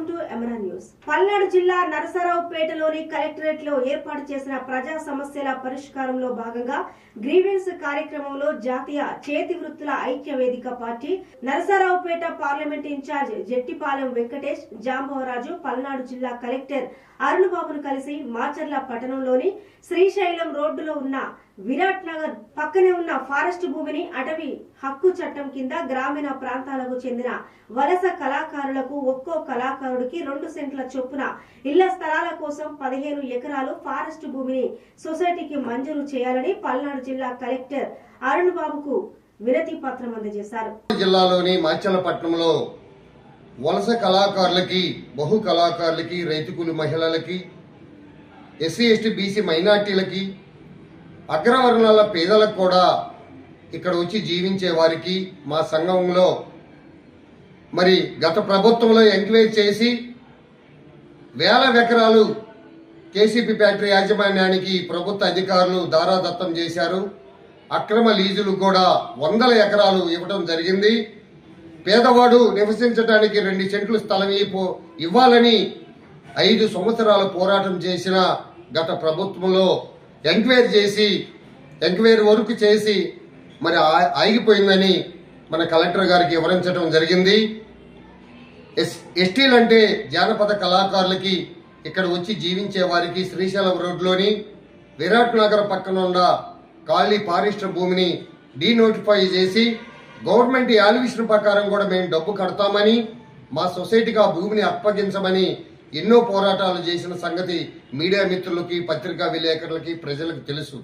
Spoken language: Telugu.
అమరా న్యూస్ పల్నాడు జిల్లా నరసరావుపేటలోని కలెక్టరేట్లో ఏర్పాటు చేసిన ప్రజా సమస్యల పరిష్కారంలో భాగంగా గ్రీవెన్స్ కార్యక్రమంలో జాతీయ చేతి వృత్తుల ఐక్య వేదిక party Narasaraopet parliament incharge Jattipalem Venkatesh Jambavaraju Palnadu జిల్లా కలెక్టర్ అరుణ్ బాబును కలిసి మాచర్ల పట్టణంలోని శ్రీశైలం రోడ్డులో ఉన్న విరాట్ నగర్ పక్కనే ఉన్న ఫారెస్ట్ భూమిని అటవీ హక్కు చట్టం కింద గ్రామీణ ప్రాంతాలకు చెందిన వలస కళాకారులకు ఒక్కో కళాకారుడికి రెండు సెంట్ల చొప్పున ఇళ్ళ స్థలాల కోసం పదిహేను ఎకరాలు ఫారెస్ట్ భూమిని సొసైటీకి మంజూరు చేయాలని పల్నాడు జిల్లా కలెక్టర్ అరుణ్ బాబుకు వినతి పత్రం అందజేశారు. జిల్లాలోని మాచలపట్నంలో వలస కళాకారులకి బహు కళాకారులకి రైతుకులు మహిళలకి ఎస్సీ ఎస్టీ బీసీ మైనార్టీలకి అగ్రవర్ణాల పేదలకు కూడా ఇక్కడ వచ్చి జీవించే వారికి మా సంఘంలో మరి గత ప్రభుత్వంలో ఎంక్వైరీ చేసి వేల ఎకరాలు కేసీపీ ఫ్యాక్టరీ యాజమాన్యానికి ప్రభుత్వ అధికారులు దారాదత్తం చేశారు. అక్రమ లీజులు కూడా వందల ఎకరాలు ఇవ్వడం జరిగింది. పేదవాడు నివసించడానికి రెండు సెంట్లు స్థలం ఇవ్వాలని ఐదు సంవత్సరాలు పోరాటం చేసిన గత ప్రభుత్వంలో ఎంక్వైరీ చేసి ఎంక్వైరీ వరకు చేసి మరి ఆగిపోయిందని మన కలెక్టర్ గారికి వివరించడం జరిగింది. ఎస్ ఎస్టీలు అంటే జానపద కళాకారులకి ఇక్కడ వచ్చి జీవించే వారికి శ్రీశైలం రోడ్లోని విరాట్ నగర్ పక్కన ఉన్న ఖాళీ పారిశ్ర భూమిని డీనోటిఫై చేసి గవర్నమెంట్ యాలివేషన్ ప్రకారం కూడా మేము డబ్బు కడతామని మా సొసైటీకి ఆ భూమిని అప్పగించమని ఎన్నో పోరాటాలు చేసిన సంగతి మీడియా మిత్రులకి పత్రికా విలేకరులకి ప్రజలకు తెలుసు.